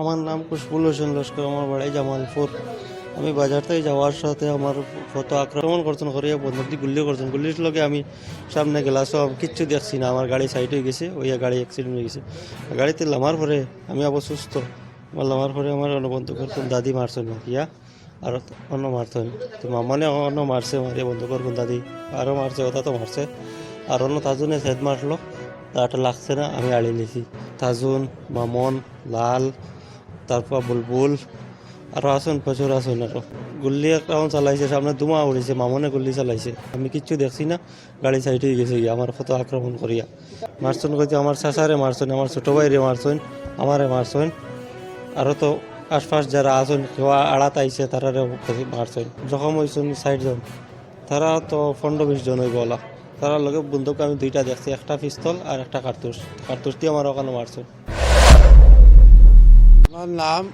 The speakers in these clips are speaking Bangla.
আমার নাম কুশবুল হোসেন লস্কর, আমার বাড়ি জামালপুর। আমি বাজার থেকে যাওয়ার সাথে আমার ফটো আক্রমণ করছেন, করিয়া বন্ধুক দিয়ে গুল্লি করছেন। গুলির লগে আমি সামনে গেলাসও কিচ্ছু দেখছি না, আমার গাড়ি সাইড হয়ে গেছে, ওই গাড়ি অ্যাক্সিডেন্ট হয়ে গেছে। গাড়িতে লামার পরে আমি আবার সুস্থ। আমার লামার পরে আমার বন্ধু করতেন দাদি মারছেন ইয়া আর অন্য মারতেন তো মামানে অন্য মারছে, মারিয়ে বন্ধু করবেন দাদি আরও মারছে, ওটা তো মারছে। আর অন্য তাজুনে সেদ মারলো। তাটা লাগছে না, আমি আড়ি নিয়েছি তাজুন, মামন, লাল তারপর বুলবুল আরও আসুন, প্রচুর আসুন আরও গুল্লি এখন চালাইছে, সামনে দুমা উড়েছে, মামনে গুল্লি চালাইছে। আমি কিচ্ছু দেখছি না, গাড়ি সাইড গেছে গিয়ে, আমার কত আক্রমণ করিয়া। মারছন কইতে আমার চাচারে মারছেন আমার ছোট ভাইরে মারছেন আমারে মারছেন আরও তো আশপাশ যারা আসুন, কেউ আড়াত আইছে, তারারে মারছেন জখম হয়েছেন জন তারা তো পনেরো বিশ জন হয়ে গলা তারা লগে বন্দুক আমি দুইটা দেখছি, একটা পিস্তল আর একটা কার্তুস কার্তুস দিয়ে আমার ওখানে মারছেন আমার নাম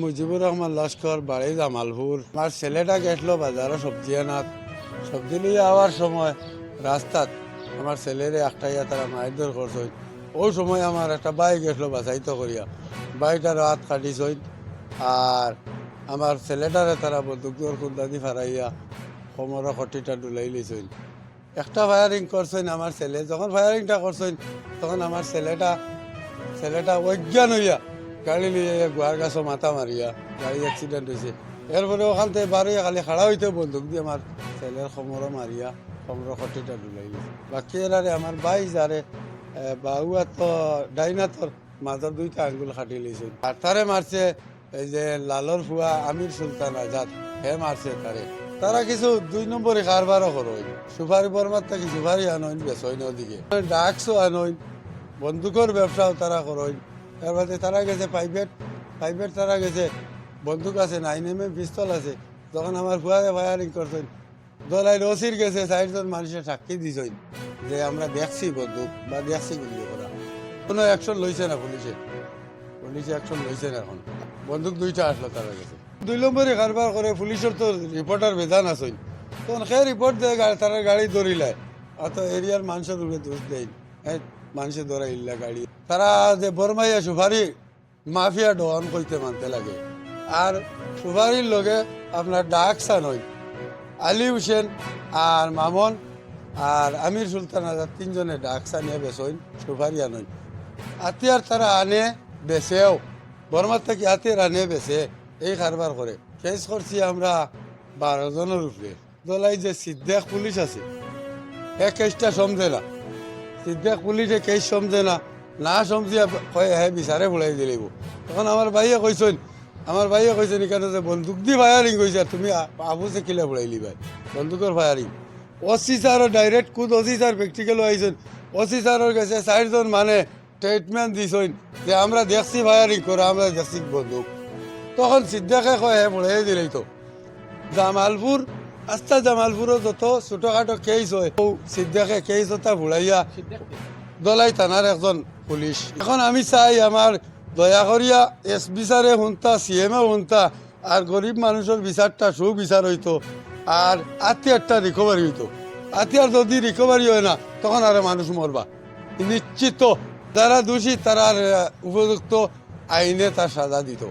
মুজিবুর রহমান লস্কর, বাড়ি জামালপুর। আমার ছেলেটা গেছিল বাজারে সবজি আনাত সবজি নিয়ে যাওয়ার সময় রাস্তাত আমার ছেলের একটা ইয়া তারা মারধর করছে। ওই সময় আমার একটা বাইক গেছিল বাছাইতো করিয়া। বাইকটার হাত কাটিছই। আর আমার ছেলেটারে তারা বন্দুকর কুন্দা দি ফারাইয়া কোমর খটিটা ডুলাই লিছই একটা ফায়ারিং করছেন আমার ছেলে। যখন ফায়ারিংটা করছেন, তখন আমার ছেলেটা ছেলেটা অজ্ঞান হইয়া গাড়ি লিয়ে গোয়ার গাছও মাথা মারিয়া গাড়ি অ্যাক্সিডেন্ট হয়েছে এরপরে ওখান থেকে বারোই খালি খাড়া হইতে বন্দুক দিয়ে আমার ছেলের সমরও মারিয়া সমর খটিটা ডুলাই গেছে। বাকি এরারে আমার বাই যারে বাউয়া তো ডাইনাতর মাজর দুইটা আঙ্গুল খাটি লইছে আর তারে মারছে এই যে লালর ফুয়া আমির সুলতান আজাদ, হে মারছে তারে তারা কিছু দুই নম্বরে কারবারও করইন সুপারি বর্মার থেকে সুপারি আনইন বেসইন ওদিকে ডাকসও আনইন বন্দুকের ব্যবসাও তারা করইন তার বাদে তারা গেছে প্রাইভেট প্রাইভেট তারা গেছে। বন্দুক আছে নাইন এম এম পিস্তল আছে। তখন আমার ফুয়ারে ফায়ারিং করছেন, দলাই রসির গেছে, চারজন মানুষের সাক্ষী দিছেন। যে আমরা দেখছি বন্দুক বা দেখছি গুলি করা কোনো অ্যাকশন লইছে না পুলিশে। পুলিশে অ্যাকশন লইছে না এখন। বন্দুক দুইটা আসলো তারা গেছে। দুই নম্বরে কারবার করে পুলিশের তো রিপোর্টার বেজান আছেন। তখন সে রিপোর্ট দেয় তারা গাড়ি ধরিলায় আর তো এরিয়ার মানুষের উপরে দোষ দেয় এই মানুষে ধরা ইল্লা গাড়ি। তারা যে বরমাইয়া সুপারি, মাফিয়া ডন কইতে মানতে লাগে। আর সুপারির লগে আপনার ডাক সানই আলী হোসেন আর মামন আর আমির সুলতান আজাদ তিনজনে ডাক সানিয়ে বেসইন, সুপারি আনইন। আতিয়ার তারা আনে বেচেও বর্মার থেকে হাতের আনে বেচে এই কারবার করে। কেস করছি আমরা বারো জনের উপরে। দলাই যে সিদ্দেক পুলিশ আছে, এ কেসটা সমঝে না। সিদ্দেক পুলিশে কেস সমঝে না। না সমঝিয়া হে বিচারে ফুলাই দিলিব তখন আমার ভাইয়ে কইছেন আমার ভাইয়ে কইছেন এখানে যে বন্দুক দি ফায়ারিং কইছে তুমি আ- আবু সে কিলা ফুলাইলি ভাই বন্দুকের ফায়ারিং ওসি স্যারও ডাইরেক্ট কুদ ওসি স্যার প্র্যাকটিক্যাল আইছেন ওসি স্যারের কাছে চারজন মানে ট্রিটমেন্ট দিছেন, যে আমরা দেখছি ফায়ারিং করে আমরা দেখছি বন্দুক। তখন সিদ্ধাকে কয়, হে ফুলাই দিলেই তো। জামালপুর আস্তা জামালপুরও যত ছোটখাটো কেস হয় সিদ্ধাকে কেস ওটা ভুলাইয়া দলাই থানার একজন পুলিশ এখন আমি চাই আমার দয়া করিয়া এস বিচারে শুনতা সি এম শুনতা আর গরিব মানুষের বিচারটা সুবিচার হইতো আর আত্মীয়টা রিকভারি হইতো আত্মীয়ার যদি রিকভারি হয় না, তখন আর মানুষ মরবা নিশ্চিত যারা দোষী তারা উপযুক্ত আইনে তার সাজা দিত।